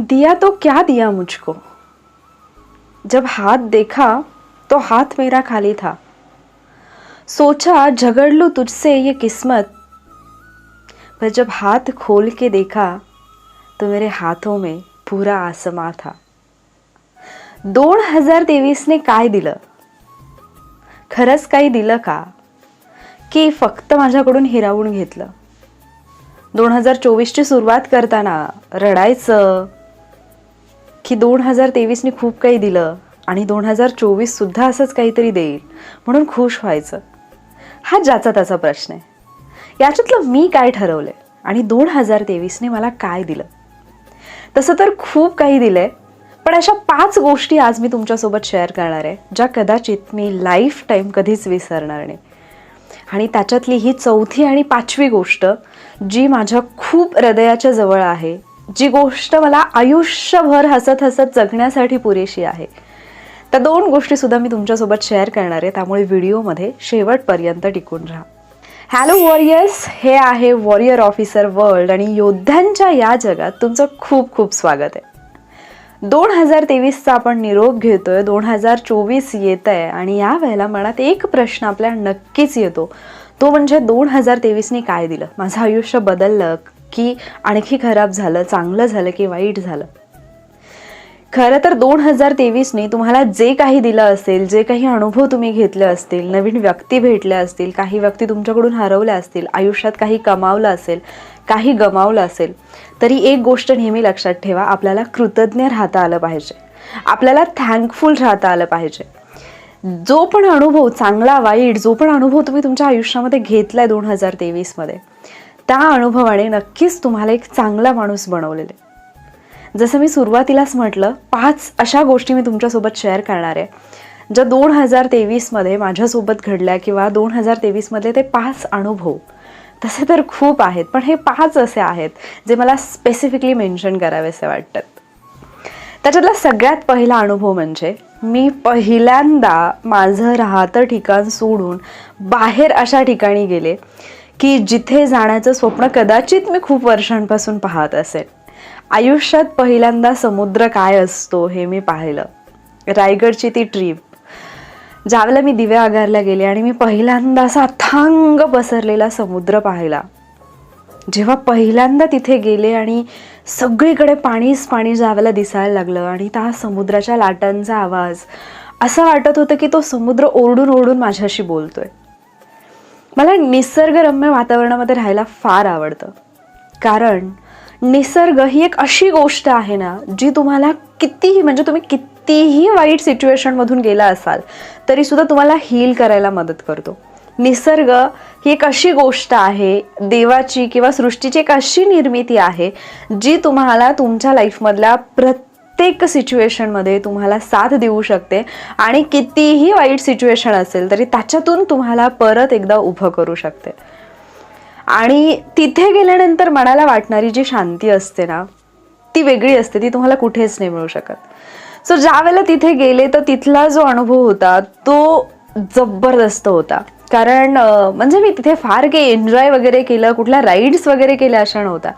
दिया तो क्या दिया मुझको? जब हाथ देखा तो हाथ मेरा खाली था। सोचा झगड़ लूँ तुझसे ये किस्मत। पर जब हाथ खोल के देखा तो मेरे हाथों में पूरा आसमा था। दोन हजार तेवीसने काय दिलं? खरंच काही दिलं का? की फक्त माझ्याकडून हिरावून घेतलं? दोन हजार चोवीसची सुरुवात करताना रडायचं की दोन हजार तेवीसने खूप काही दिलं आणि दोन हजार चोवीससुद्धा असंच काहीतरी देईल म्हणून खुश व्हायचं. हा ज्याचा त्याचा प्रश्न आहे. याच्यातलं मी काय ठरवलंय आणि दोन हजार तेवीसने मला काय दिलं? तसं तर खूप काही दिलं आहे पण अशा पाच गोष्टी आज मी तुमच्यासोबत शेअर करणार आहे ज्या कदाचित मी लाईफ टाईम कधीच विसरणार नाही. आणि त्याच्यातली ही चौथी आणि पाचवी गोष्ट जी माझ्या खूप हृदयाच्या जवळ आहे जी गोष्ट मला आयुष्यभर हसत हसत जगण्यासाठी पुरेशी आहे. त्या दोन गोष्टी सुद्धा मी तुमच्यासोबत शेअर करणार आहे. त्यामुळे व्हिडिओमध्ये शेवटपर्यंत टिकून राहा. हॅलो वॉरियर्स हे आहे वॉरियर ऑफिसर वर्ल्ड आणि योद्ध्यांच्या या जगात तुमचं खूप खूप स्वागत आहे. दोन हजार तेवीसचा आपण निरोप घेतोय. दोन हजार चोवीस येत आहे आणि या वेळेला मनात एक प्रश्न आपल्या नक्कीच येतो. तो म्हणजे दोन हजार तेवीसने काय दिलं? माझं आयुष्य बदललं की आणखी खराब झालं चांगलं झालं की वाईट झालं. खरं तर दोन हजार तेवीसने तुम्हाला जे काही दिलं असेल जे काही अनुभव तुम्ही घेतले असतील नवीन व्यक्ती भेटल्या असतील काही व्यक्ती तुमच्याकडून हरवल्या असतील आयुष्यात काही कमावलं असेल काही गमावलं असेल तरी एक गोष्ट नेहमी लक्षात ठेवा आपल्याला कृतज्ञ राहता आलं पाहिजे. आपल्याला थँकफुल राहता आलं पाहिजे. जो पण अनुभव चांगला वाईट जो पण अनुभव तुम्ही तुमच्या आयुष्यामध्ये घेतलाय दोन हजार तेवीसमध्ये त्या अनुभवाने नक्कीच तुम्हाला एक चांगला माणूस बनवलेले. जसं मी सुरुवातीलाच म्हटलं पाच अशा गोष्टी मी तुमच्यासोबत शेअर करणार आहे ज्या दोन हजार तेवीसमध्ये माझ्यासोबत घडल्या किंवा दोन हजार तेवीसमधले ते पाच अनुभव. तसे तर खूप आहेत पण हे पाच असे आहेत जे मला स्पेसिफिकली मेन्शन करावेसे वाटतात. त्याच्यातला सगळ्यात पहिला अनुभव म्हणजे मी पहिल्यांदा माझं राहतं ठिकाण सोडून बाहेर अशा ठिकाणी गेले की जिथे जाण्याचं स्वप्न कदाचित मी खूप वर्षांपासून पाहत असेल. आयुष्यात पहिल्यांदा समुद्र काय असतो हे मी पाहिलं. रायगडची ती ट्रीप. ज्यावेळेला मी दिव्या आगारला गेले आणि मी पहिल्यांदा असा अथांग पसरलेला समुद्र पाहिला. जेव्हा पहिल्यांदा तिथे गेले आणि सगळीकडे पाणीच पाणी जावेला दिसायला लागलं आणि त्या समुद्राच्या लाटांचा आवाज असं वाटत होतं की तो समुद्र ओरडून ओरडून माझ्याशी बोलतोय. मला निसर्गरम्य वातावरणामध्ये राहायला फार आवडतं. कारण निसर्ग ही एक अशी गोष्ट आहे ना जी तुम्हाला कितीही म्हणजे तुम्ही कितीही वाईट सिच्युएशनमधून गेला असाल तरीसुद्धा तुम्हाला हील करायला मदत करतो. निसर्ग ही एक अशी गोष्ट आहे देवाची किंवा सृष्टीची एक अशी निर्मिती आहे जी तुम्हाला तुमच्या लाईफमधल्या प्रत्येक प्रत्येक सिच्युएशनमध्ये तुम्हाला साथ देऊ शकते आणि कितीही वाईट सिच्युएशन असेल तरी त्याच्यातून तुम्हाला परत एकदा उभं करू शकते. आणि तिथे गेल्यानंतर मनाला वाटणारी जी शांती असते ना ती वेगळी असते ती तुम्हाला कुठेच नाही मिळू शकत. सो ज्या वेळेला तिथे गेले तर तिथला जो अनुभव होता तो जबरदस्त होता. कारण म्हणजे मी तिथे फार काही एन्जॉय वगैरे केलं कुठल्या राईड्स वगैरे केल्या अशा नव्हता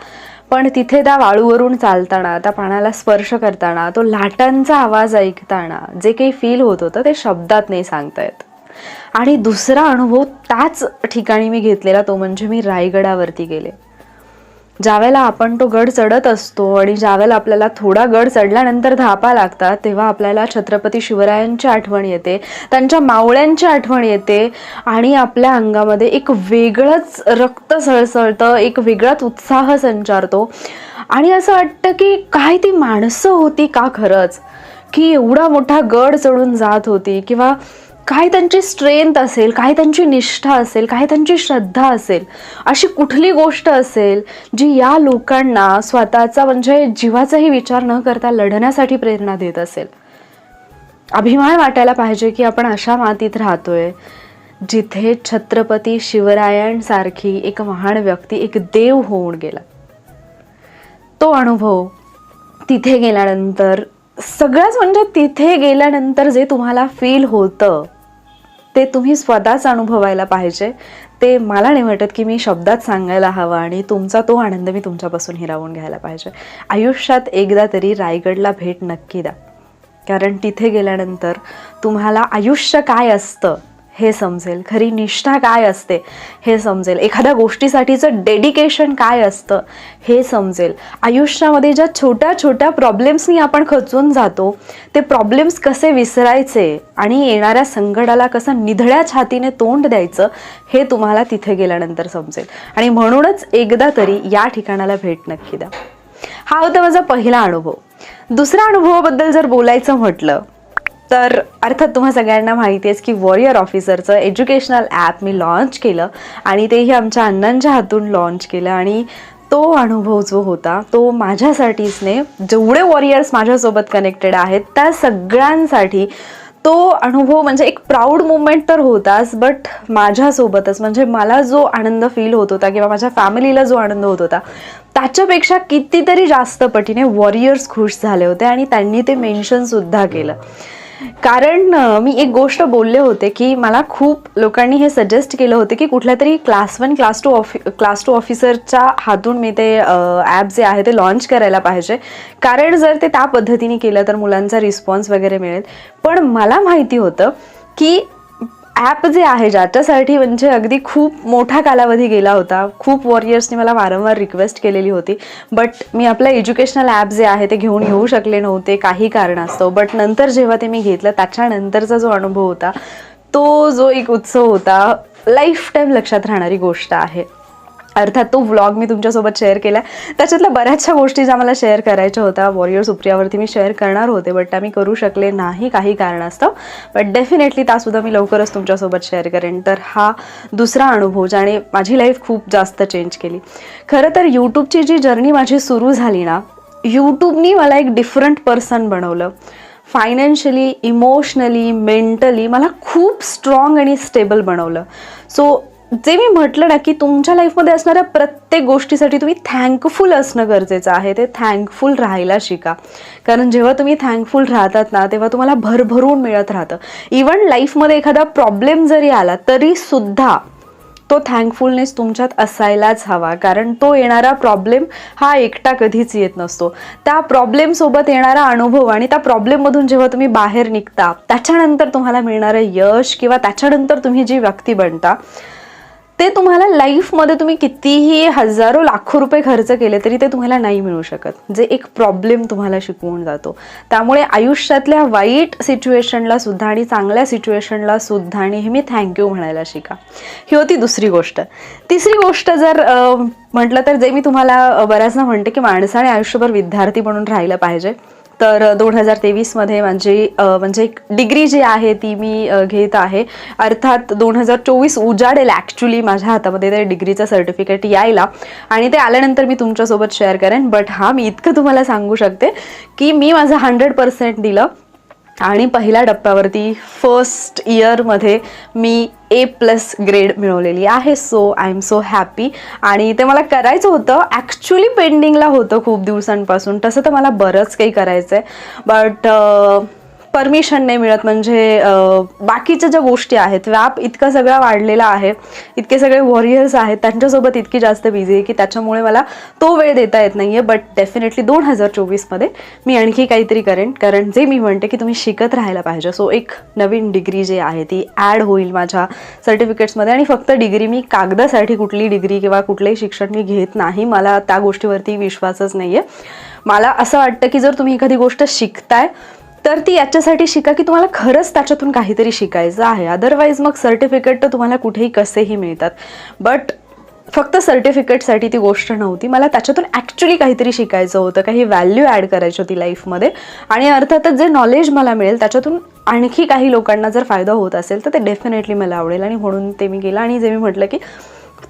पण तिथे त्या वाळूवरून चालताना त्या पाण्याला स्पर्श करताना तो लाटांचा आवाज ऐकताना जे काही फील होत होतं ते शब्दात नाही सांगता येत आणि दुसरा अनुभव त्याच ठिकाणी मी घेतलेला तो म्हणजे मी रायगडावरती गेले. ज्यावेळेला आपण तो गड चढत असतो आणि ज्यावेळेला आपल्याला थोडा गड चढल्यानंतर धापा लागतात तेव्हा आपल्याला छत्रपती शिवरायांची आठवण येते त्यांच्या मावळ्यांची आठवण येते आणि आपल्या अंगामध्ये एक वेगळंच रक्त सळसळतं एक वेगळाच उत्साह संचारतो. आणि असं वाटतं की काय ती माणसं होती का खरंच? की एवढा मोठा गड चढून जात होती किंवा काय त्यांची स्ट्रेंथ असेल काय त्यांची निष्ठा असेल काय त्यांची श्रद्धा असेल अशी कुठली गोष्ट असेल जी या लोकांना स्वतःचा म्हणजे जीवाचाही विचार न करता लढण्यासाठी प्रेरणा देत असेल. अभिमान वाटायला पाहिजे की आपण अशा मातीत राहतोय जिथे छत्रपती शिवरायांसारखी एक महान व्यक्ती एक देव होऊन गेला. तो अनुभव तिथे गेल्यानंतर सगळंच म्हणजे तिथे गेल्यानंतर जे तुम्हाला फील होतं ते तुम्ही स्वतःच अनुभवायला पाहिजे. ते मला नाही वाटत की मी शब्दात सांगायला हवं आणि तुमचा तो आनंद मी तुमच्यापासून हिरावून घ्यायला पाहिजे. आयुष्यात एकदा तरी रायगडला भेट नक्की द्या. कारण तिथे गेल्यानंतर तुम्हाला आयुष्य काय असतं हे समजेल. खरी निष्ठा काय असते? हे समजेल. एखाद्या गोष्टीसाठीचं डेडिकेशन काय असतं? हे समजेल. आयुष्यामध्ये ज्या छोट्या छोट्या प्रॉब्लेम्सनी आपण खचून जातो ते प्रॉब्लेम्स कसे विसरायचे आणि येणाऱ्या संकटाला कसं निधड्या छातीने तोंड द्यायचं हे तुम्हाला तिथे गेल्यानंतर समजेल. आणि म्हणूनच एकदा तरी या ठिकाणाला भेट नक्की द्या. हा होता माझा पहिला अनुभव. दुसऱ्या अनुभवाबद्दल जर बोलायचं म्हटलं तर अर्थात तुम्हा सगळ्यांना माहिती आहेच की वॉरियर ऑफिसरचं एज्युकेशनल ॲप मी लॉन्च केलं आणि तेही आमच्या अण्णांच्या हातून लॉन्च केलं आणि तो अनुभव जो होता तो माझ्यासाठीचने जेवढे वॉरियर्स माझ्यासोबत कनेक्टेड आहेत त्या सगळ्यांसाठी तो अनुभव म्हणजे एक प्राऊड मुवमेंट तर होताच बट माझ्यासोबतच म्हणजे मला जो आनंद फील होत होता किंवा माझ्या फॅमिलीला जो आनंद होत होता त्याच्यापेक्षा कितीतरी जास्त पटीने वॉरियर्स खुश झाले होते आणि त्यांनी ते मेन्शनसुद्धा केलं. कारण मी एक गोष्ट बोलले होते की मला खूप लोकांनी हे सजेस्ट केलं होतं की कुठल्या तरी क्लास वन क्लास टू ऑफि क्लास टू ऑफिसरच्या हातून मी ते ॲप जे आहे ते लॉन्च करायला पाहिजे. कारण जर ते त्या पद्धतीने केलं तर मुलांचा रिस्पॉन्स वगैरे मिळेल. पण मला माहिती होतं की ॲप जे आहे ज्याच्यासाठी म्हणजे अगदी खूप मोठा कालावधी गेला होता. खूप वॉरियर्सनी मला वारंवार रिक्वेस्ट केलेली होती. बट मी आपलं एज्युकेशनल ॲप जे आहे ते घेऊन येऊ शकले नव्हते काही कारणास्तव. बट नंतर जेव्हा ते मी घेतलं त्याच्यानंतरचा जो अनुभव होता तो जो एक उत्सव होता लाईफ टाईम लक्षात राहणारी गोष्ट आहे. अर्थात तो व्लॉग मी तुमच्यासोबत शेअर केला त्याच्यातल्या बऱ्याचशा गोष्टी ज्या मला शेअर करायच्या होत्या वॉरियर सुप्रियावरती मी शेअर करणार होते बट त्या मी करू शकले नाही काही कारणास्तव. बट डेफिनेटली त्यासुद्धा मी लवकरच तुमच्यासोबत शेअर करेन. तर हा दुसरा अनुभव ज्याने माझी लाईफ खूप जास्त चेंज केली. खरं तर यूट्यूबची जी जर्नी माझी सुरू झाली ना यूट्यूबनी मला एक डिफरंट पर्सन बनवलं. फायनान्शियली इमोशनली मेंटली मला खूप स्ट्रॉंग आणि स्टेबल बनवलं. सो जे मी म्हटलं ना की तुमच्या लाईफमध्ये असणाऱ्या प्रत्येक गोष्टीसाठी तुम्ही थँकफुल असणं गरजेचं आहे. ते थँकफुल राहायला शिका. कारण जेव्हा तुम्ही थँकफुल राहतात ना तेव्हा तुम्हाला भरभरून मिळत राहतं. इवन लाईफमध्ये एखादा प्रॉब्लेम जरी आला तरी सुद्धा तो थँकफुलनेस तुमच्यात असायलाच हवा. कारण तो येणारा प्रॉब्लेम हा एकटा कधीच येत नसतो. त्या प्रॉब्लेमसोबत येणारा अनुभव आणि त्या प्रॉब्लेममधून जेव्हा तुम्ही बाहेर निघता त्याच्यानंतर तुम्हाला मिळणारं यश किंवा त्याच्यानंतर तुम्ही जी व्यक्ती बनता ते तुम्हाला लाईफमध्ये तुम्ही कितीही हजारो लाखो रुपये खर्च केले तरी ते तुम्हाला नाही मिळू शकत. जे एक प्रॉब्लेम तुम्हाला शिकवून जातो. त्यामुळे आयुष्यातल्या वाईट सिच्युएशनला सुद्धा आणि चांगल्या सिच्युएशनला सुद्धा नेहमी थँक्यू म्हणायला शिका. ही होती दुसरी गोष्ट. तिसरी गोष्ट जर म्हटलं तर जे मी तुम्हाला बऱ्याचदा म्हणते की माणसाने आयुष्यभर विद्यार्थी म्हणून राहिलं पाहिजे. तर दोन हजार तेवीसमध्ये माझी म्हणजे एक डिग्री जी आहे ती मी घेत आहे. अर्थात दोन हजार चोवीस उजाडेल ॲक्च्युली माझ्या हातामध्ये ते डिग्रीचं सर्टिफिकेट यायला. आणि ते आल्यानंतर मी तुमच्यासोबत शेअर करेन. बट हां मी इतकं तुम्हाला सांगू शकते की मी माझं हंड्रेड पर्सेंट दिलं. आणि पहिल्या टप्प्यावरती फर्स्ट इयरमध्ये मी ए प्लस ग्रेड मिळवलेली आहे. So I am so happy आणि ते मला करायचं होतं. ॲक्च्युली पेंडिंगला होतं खूप दिवसांपासून. तसं तर मला बरंच काही करायचं आहे बट uh, परमिशन नाही मिळत म्हणजे बाकीच्या ज्या गोष्टी आहेत व्याप इतका सगळा वाढलेला आहे इतके सगळे वॉरियर्स आहेत त्यांच्यासोबत इतकी जास्त बिझी आहे की त्याच्यामुळे मला तो वेळ देता येत नाही आहे बट डेफिनेटली दोन हजार चोवीसमध्ये मी आणखी काहीतरी करेन कारण जे मी म्हणते की तुम्ही शिकत राहायला पाहिजे. सो एक नवीन डिग्री जी आहे ती ॲड होईल माझ्या सर्टिफिकेट्समध्ये आणि फक्त डिग्री मी कागदासाठी कुठली डिग्री किंवा कुठलंही शिक्षण मी घेत नाही मला त्या गोष्टीवरती विश्वासच नाही आहे मला असं वाटतं की जर तुम्ही एखादी गोष्ट शिकताय तर ती याच्यासाठी शिका की तुम्हाला खरंच त्याच्यातून काहीतरी शिकायचं आहे. अदरवाईज मग सर्टिफिकेट तर तुम्हाला कुठेही कसेही मिळतात. बट फक्त सर्टिफिकेटसाठी ती गोष्ट नव्हती. मला त्याच्यातून ॲक्च्युली काहीतरी शिकायचं होतं. काही व्हॅल्यू ॲड करायची होती लाईफमध्ये आणि अर्थातच जे नॉलेज मला मिळेल त्याच्यातून आणखी काही लोकांना जर फायदा होत असेल तर ते डेफिनेटली मला आवडेल. आणि म्हणून ते मी केलं. आणि जे मी म्हटलं की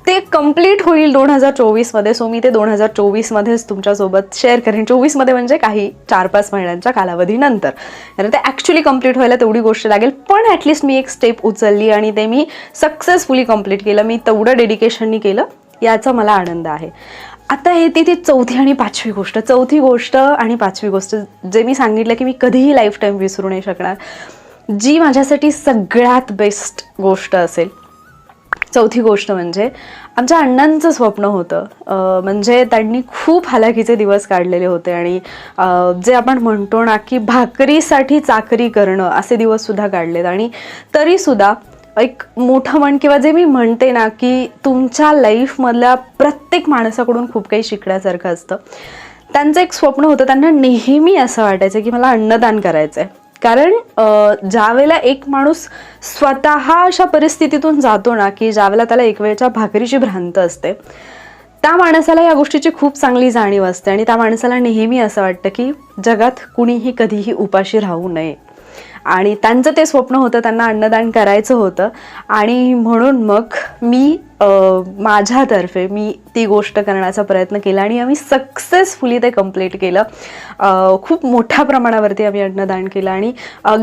ते कंप्लीट होईल दोन हजार चोवीसमध्ये. सो मी ते दोन हजार चोवीसमध्येच तुमच्यासोबत शेअर करेन. चोवीसमध्ये म्हणजे काही चार पाच महिन्यांच्या कालावधीनंतर. कारण ते ॲक्च्युली कंप्लीट व्हायला तेवढी गोष्ट लागेल. पण ॲटलिस्ट मी एक स्टेप उचलली आणि ते मी सक्सेसफुली कंप्लीट केलं. मी तेवढं डेडिकेशननी केलं. याचा मला आनंद आहे. आता येते ती चौथी आणि पाचवी गोष्ट. चौथी गोष्ट आणि पाचवी गोष्ट जे मी सांगितलं की मी कधीही लाईफ टाईम विसरू नाही शकणार. जी माझ्यासाठी सगळ्यात बेस्ट गोष्ट असेल चौथी गोष्ट म्हणजे आमच्या अण्णांचं स्वप्न होतं. म्हणजे त्यांनी खूप हलाखीचे दिवस काढलेले होते आणि जे आपण म्हणतो ना की भाकरीसाठी चाकरी करणं असे दिवससुद्धा काढलेत. आणि तरीसुद्धा एक मोठं म्हण किंवा जे मी म्हणते ना की तुमच्या लाईफमधल्या प्रत्येक माणसाकडून खूप काही शिकण्यासारखं असतं. त्यांचं एक स्वप्न होतं त्यांना नेहमी असं वाटायचं की मला अन्नदान करायचं आहे कारण ज्या ज्यावेळेला एक माणूस स्वतः अशा परिस्थितीतून जातो ना की ज्यावेळेला त्याला एक वेळच्या भाकरीची भ्रांत असते त्या माणसाला या गोष्टीची खूप चांगली जाणीव असते. आणि त्या माणसाला नेहमी असं वाटतं की जगात कुणीही कधीही उपाशी राहू नये. आणि त्यांचं ते स्वप्न होतं त्यांना अन्नदान करायचं होतं. आणि म्हणून मग मी माझ्यातर्फे मी ती गोष्ट करण्याचा प्रयत्न केला आणि आम्ही सक्सेसफुली ते कंप्लीट केलं. खूप मोठ्या प्रमाणावरती आम्ही अन्नदान केलं आणि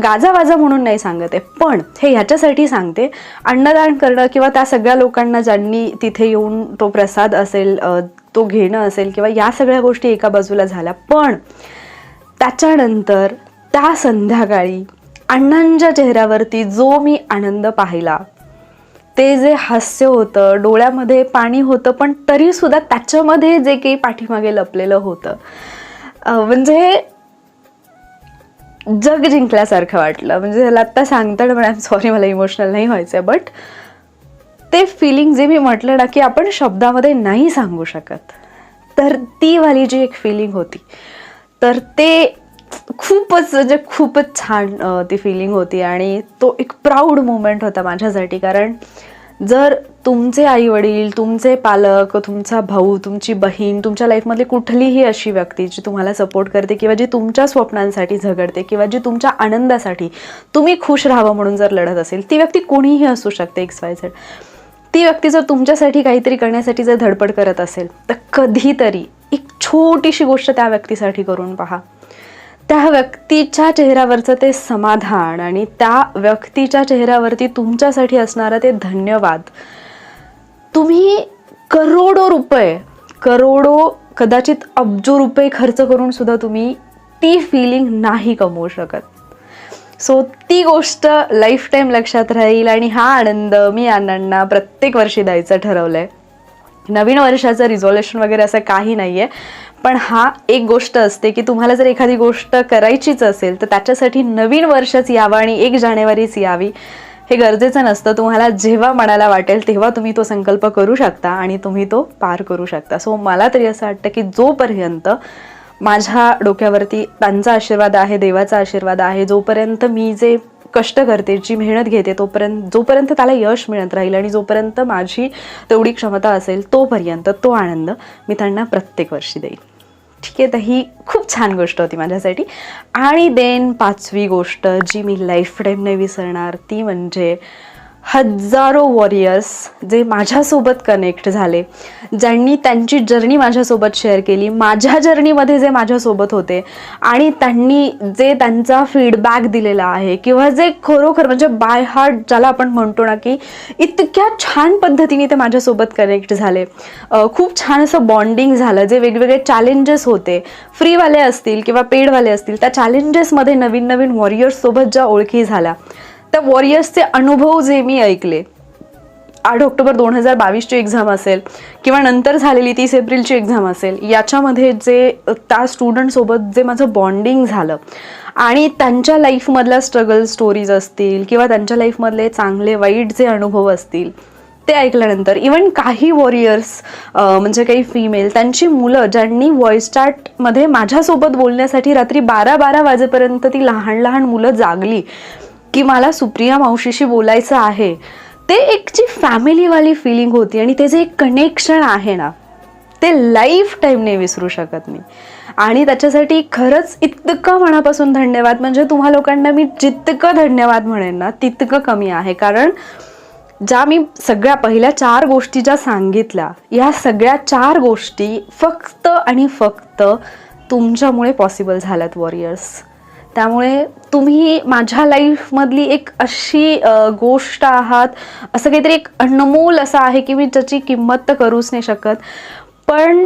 गाजावाजा म्हणून नाही सांगत आहे पण हे ह्याच्यासाठी सांगते अन्नदान करणं किंवा त्या सगळ्या लोकांना ज्यांनी तिथे येऊन तो प्रसाद असेल तो घेणं असेल किंवा या सगळ्या गोष्टी एका बाजूला झाल्या पण त्याच्यानंतर त्या संध्याकाळी अण्णांच्या चेहऱ्यावरती जो मी आनंद पाहिला ते जे हास्य होतं डोळ्यामध्ये पाणी होतं पण तरीसुद्धा त्याच्यामध्ये जे काही पाठीमागे लपलेलं होतं म्हणजे जग जिंकल्यासारखं वाटलं. म्हणजे ह्याला आत्ता सांगताना पण सॉरी मला इमोशनल नाही व्हायचं आहे बट ते फिलिंग जे मी म्हटलं ना की आपण शब्दामध्ये नाही सांगू शकत. तर ती वाली जी एक फिलिंग होती तर ते खूपच म्हणजे खूपच छान ती फिलिंग होती आणि तो एक प्राऊड मुमेंट होता माझ्यासाठी. कारण जर तुमचे आईवडील तुमचे पालक तुमचा भाऊ तुमची बहीण तुमच्या लाईफमधली कुठलीही अशी व्यक्ती जी तुम्हाला सपोर्ट करते किंवा जी तुमच्या स्वप्नांसाठी झगडते किंवा जी तुमच्या आनंदासाठी तुम्ही खुश राहावं म्हणून जर लढत असेल ती व्यक्ती कोणीही असू शकते एक्स वाय झेड ती व्यक्ती जर तुमच्यासाठी काहीतरी करण्यासाठी जर धडपड करत असेल तर कधीतरी एक छोटीशी गोष्ट त्या व्यक्तीसाठी करून पहा. त्या व्यक्तीच्या चेहऱ्यावरचं ते समाधान आणि त्या व्यक्तीच्या चेहऱ्यावरती तुमच्यासाठी असणारं ते धन्यवाद. तुम्ही करोडो रुपये करोडो कदाचित अब्जो रुपये खर्च करून सुद्धा तुम्ही ती फिलिंग नाही कमवू शकत. सो ती गोष्ट लाईफ टाईम लक्षात राहील आणि हा आनंद मी अण्णांना प्रत्येक वर्षी द्यायचं ठरवलं आहे नवीन वर्षाचं रिझॉल्युशन वगैरे असं काही नाही आहे पण हा एक गोष्ट असते की तुम्हाला जर एखादी गोष्ट करायचीच असेल तर त्याच्यासाठी नवीन वर्षच यावं आणि एक जानेवारीच यावी. हे गरजेचं नसतं. तुम्हाला जेव्हा मनाला वाटेल तेव्हा तुम्ही तो संकल्प करू शकता आणि तुम्ही तो पार करू शकता. सो मला तरी असं वाटतं की जोपर्यंत माझ्या डोक्यावरती त्यांचा आशीर्वाद आहे देवाचा आशीर्वाद आहे जोपर्यंत मी जे कष्ट करते जी मेहनत घेते तोपर्यंत जोपर्यंत त्याला यश मिळत राहील आणि जोपर्यंत माझी तेवढी क्षमता असेल तोपर्यंत तो आनंद मी त्यांना प्रत्येक वर्षी देईल ठीक आहे तर ही खूप छान गोष्ट होती माझ्यासाठी. आणि देन पाचवी गोष्ट जी मी लाईफ टाईम नाही विसरणार ती म्हणजे हजारो वॉरियर्स जे माझ्यासोबत कनेक्ट झाले ज्यांनी त्यांची जर्नी माझ्यासोबत शेअर केली माझ्या जर्नीमध्ये जे माझ्यासोबत होते आणि त्यांनी जे त्यांचा फीडबॅक दिलेला आहे किंवा जे खरोखर म्हणजे बाय हार्ट ज्याला आपण म्हणतो ना की इतक्या छान पद्धतीने ते माझ्यासोबत कनेक्ट झाले. खूप छान असं बॉन्डिंग झालं जे वेगवेगळे चॅलेंजेस होते. फ्रीवाले असतील किंवा पेडवाले असतील त्या चॅलेंजेसमध्ये नवीन नवीन वॉरियर्ससोबत ज्या ओळखी झाल्या. त्या वॉरियर्सचे अनुभव जे मी ऐकले आठ ऑक्टोबर दोन हजार बावीसची एक्झाम असेल किंवा नंतर झालेली तीस एप्रिलची एक्झाम असेल याच्यामध्ये जे त्या स्टुडंटसोबत जे माझं बॉन्डिंग झालं आणि त्यांच्या लाईफमधल्या स्ट्रगल स्टोरीज असतील किंवा त्यांच्या लाईफमधले चांगले वाईट जे अनुभव असतील ते ऐकल्यानंतर इवन काही वॉरियर्स म्हणजे काही फिमेल त्यांची मुलं ज्यांनी व्हॉइस चॅटमध्ये माझ्यासोबत बोलण्यासाठी रात्री बारा बारा वाजेपर्यंत ती लहान लहान मुलं जागली की मला सुप्रिया मावशीशी बोलायचं आहे. ते एक जी फॅमिलीवाली फिलिंग होती आणि ते जे एक कनेक्शन आहे ना ते लाईफ टाईम नाही विसरू शकत मी आणि त्याच्यासाठी खरंच इतकं मनापासून धन्यवाद. म्हणजे तुम्हा लोकांना मी जितकं धन्यवाद म्हणेन ना तितकं कमी आहे. कारण ज्या मी सगळ्या पहिल्या चार गोष्टी ज्या सांगितल्या या सगळ्या चार गोष्टी फक्त आणि फक्त तुमच्यामुळे पॉसिबल झाल्यात वॉरियर्स त्यामुळे तुम्ही माझ्या लाईफमधली एक अशी गोष्ट आहात असं काहीतरी एक अनमोल असं आहे की मी ज्याची किंमत तर करूच नाही शकत. पण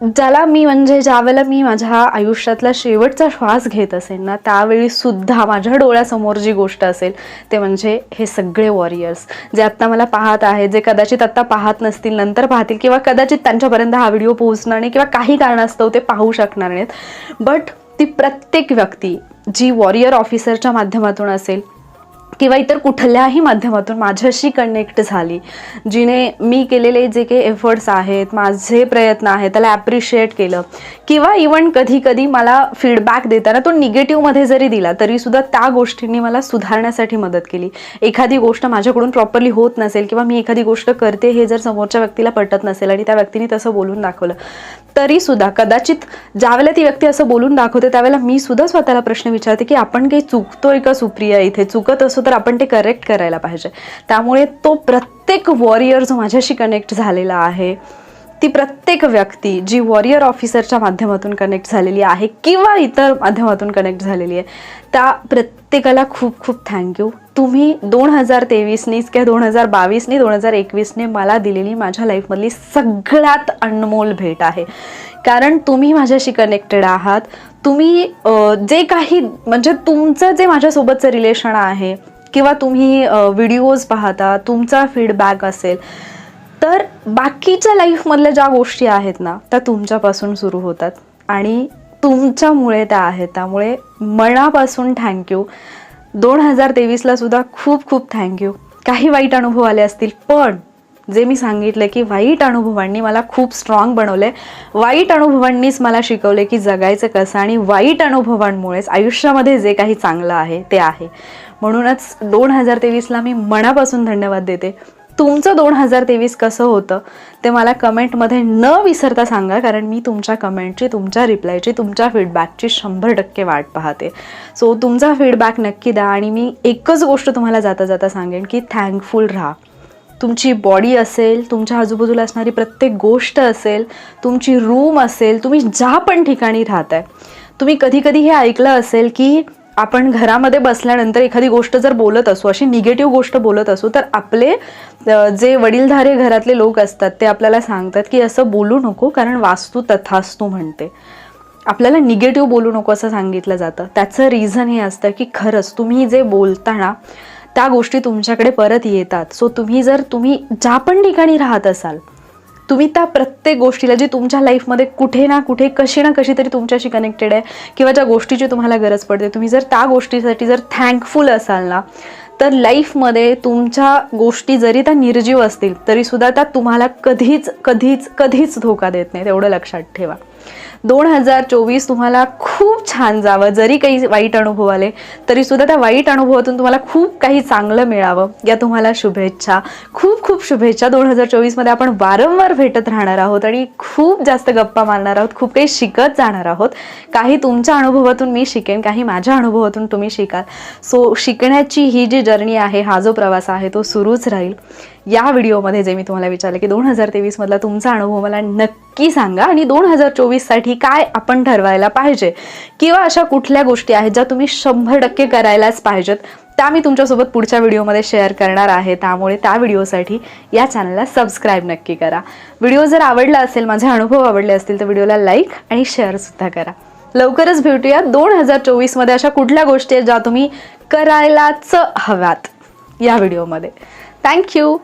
ज्याला मी म्हणजे ज्यावेळेला मी माझ्या आयुष्यातला शेवटचा श्वास घेत असेल ना त्यावेळी सुद्धा माझ्या डोळ्यासमोर जी गोष्ट असेल ते म्हणजे हे सगळे वॉरियर्स जे आत्ता मला पाहत आहेत जे कदाचित आत्ता पाहत नसतील नंतर पाहतील किंवा कदाचित त्यांच्यापर्यंत हा व्हिडिओ पोहोचणार नाही किंवा काही कारणास्तव ते पाहू शकणार नाहीत. बट ती प्रत्येक व्यक्ती जी वॉरियर ऑफिसरच्या माध्यमातून असेल किंवा इतर कुठल्याही माध्यमातून माझ्याशी कनेक्ट झाली. जिने मी केलेले जे काही एफर्ट्स आहेत माझे प्रयत्न आहेत त्याला ॲप्रिशिएट केलं. किंवा इवन कधी कधी मला फीडबॅक देताना तो निगेटिव्हमध्ये जरी दिला तरीसुद्धा त्या गोष्टींनी मला सुधारण्यासाठी मदत केली. एखादी गोष्ट माझ्याकडून प्रॉपरली होत नसेल किंवा मी एखादी गोष्ट करते हे जर समोरच्या व्यक्तीला पटत नसेल आणि त्या व्यक्तीने तसं बोलून दाखवलं तरीसुद्धा कदाचित ज्यावेळेला ती व्यक्ती असं बोलून दाखवते त्यावेळेला मी सुद्धा स्वतःला प्रश्न विचारते की आपण काही चुकतोय का सुप्रिया इथे? चुकत असो तर आपण ते करेक्ट करायला पाहिजे. त्यामुळे तो प्रत्येक वॉरियर जो माझ्याशी कनेक्ट झालेला आहे. ती प्रत्येक व्यक्ती जी वॉरियर ऑफिसरच्या माध्यमातून कनेक्ट झालेली आहे किंवा इतर माध्यमातून कनेक्ट झालेली आहे त्या प्रत्येकाला खूप खूप थँक्यू तुम्ही दोन हजार तेवीसनीच किंवा दोन हजार बावीसनी दोन हजार एकवीसने मला दिलेली माझ्या लाईफमधली सगळ्यात अनमोल भेट आहे. कारण तुम्ही माझ्याशी कनेक्टेड आहात. तुम्ही जे काही म्हणजे तुमचं जे माझ्यासोबतचं रिलेशन आहे किंवा तुम्ही व्हिडिओज पाहता तुमचा फीडबॅक असेल तर बाकीच्या लाईफमधल्या ज्या गोष्टी आहेत ना त्या तुमच्यापासून सुरू होतात. आणि तुमच्यामुळे त्या आहेत. त्यामुळे मनापासून थँक्यू दोन हजार तेवीसला सुद्धा खूप खूप थँक्यू काही वाईट अनुभव आले असतील पण जे मी सांगितलं की वाईट अनुभवांनी मला खूप स्ट्रॉंग बनवले वाईट अनुभवांनीच मला शिकवले की जगायचं कसं आणि वाईट अनुभवांमुळेच आयुष्यामध्ये जे काही चांगलं आहे ते आहे. म्हणूनच दोन हजार तेवीसला मी मनापासून धन्यवाद देते. तुमचं दोन हजार तेवीस कसं होतं ते मला कमेंटमध्ये न विसरता सांगा कारण मी तुमच्या कमेंटची तुमच्या रिप्लायची तुमच्या फीडबॅकची शंभर टक्के वाट पाहते. सो तुमचा फीडबॅक नक्की द्या आणि मी एकच गोष्ट तुम्हाला जाता जाता सांगेन की थँकफुल राहा. तुमची बॉडी असेल तुमच्या आजूबाजूला असणारी प्रत्येक गोष्ट असेल तुमची रूम असेल तुम्ही ज्या पण ठिकाणी राहताय तुम्ही कधी कधी हे ऐकलं असेल की आपण घरामध्ये बसल्यानंतर एखादी गोष्ट जर बोलत असू अशी निगेटिव्ह गोष्ट बोलत असू तर आपले जे वडीलधारे घरातले लोक असतात ते आपल्याला सांगतात की असं बोलू नको कारण वास्तू तथास्तू म्हणते. आपल्याला निगेटिव्ह बोलू नको असं सांगितलं जातं. त्याचं रिझन हे असतं की खरंच तुम्ही जे बोलताना त्या गोष्टी तुमच्याकडे परत येतात. सो तुम्ही जर तुम्ही ज्या पण ठिकाणी राहत असाल तुम्ही त्या प्रत्येक गोष्टीला जी तुमच्या लाईफमध्ये कुठे ना कुठे कशी ना कशी तरी तुमच्याशी कनेक्टेड आहे किंवा ज्या गोष्टीची तुम्हाला गरज पडते तुम्ही जर त्या गोष्टीसाठी जर थँकफुल असाल ना तर लाईफमध्ये तुमच्या गोष्टी जरी त्या निर्जीव असतील तरीसुद्धा त्या तुम्हाला कधीच कधीच कधीच धोका देत नाही तेवढं लक्षात ठेवा. दोन हजार चोवीस तुम्हाला खूप छान जावं. जरी काही वाईट अनुभव आले तरीसुद्धा त्या वाईट अनुभवातून तुम्हाला खूप काही चांगलं मिळावं. या तुम्हाला शुभेच्छा. खूप खूप शुभेच्छा. दोन हजार चोवीसमध्ये आपण वारंवार भेटत राहणार आहोत आणि खूप जास्त गप्पा मारणार आहोत खूप काही शिकत जाणार आहोत. काही तुमच्या अनुभवातून मी शिकेन काही माझ्या अनुभवातून तुम्ही शिकाल. सो शिकण्याची ही जी जर्नी आहे हा जो प्रवास आहे तो सुरूच राहील. या व्हिडिओमध्ये जे मी तुम्हाला विचारलं की दोन हजार तेवीसमधला तुमचा अनुभव मला नक्की सांगा आणि दोन हजार चोवीससाठी काय आपण ठरवायला पाहिजे? किंवा अशा कुठल्या गोष्टी आहेत ज्या तुम्ही शंभर टक्के करायलाच पाहिजेत? त्या मी तुमच्यासोबत पुढच्या व्हिडिओमध्ये शेअर करणार आहे. त्यामुळे त्या व्हिडिओसाठी या चॅनलला सबस्क्राईब नक्की करा. व्हिडिओ जर आवडला असेल माझे अनुभव आवडले असतील तर व्हिडिओला लाईक आणि शेअरसुद्धा करा. लवकरच भेटूया दोन हजार चोवीसमध्ये अशा कुठल्या गोष्टी आहेत ज्या तुम्ही करायलाच हव्यात या व्हिडिओमध्ये. थँक्यू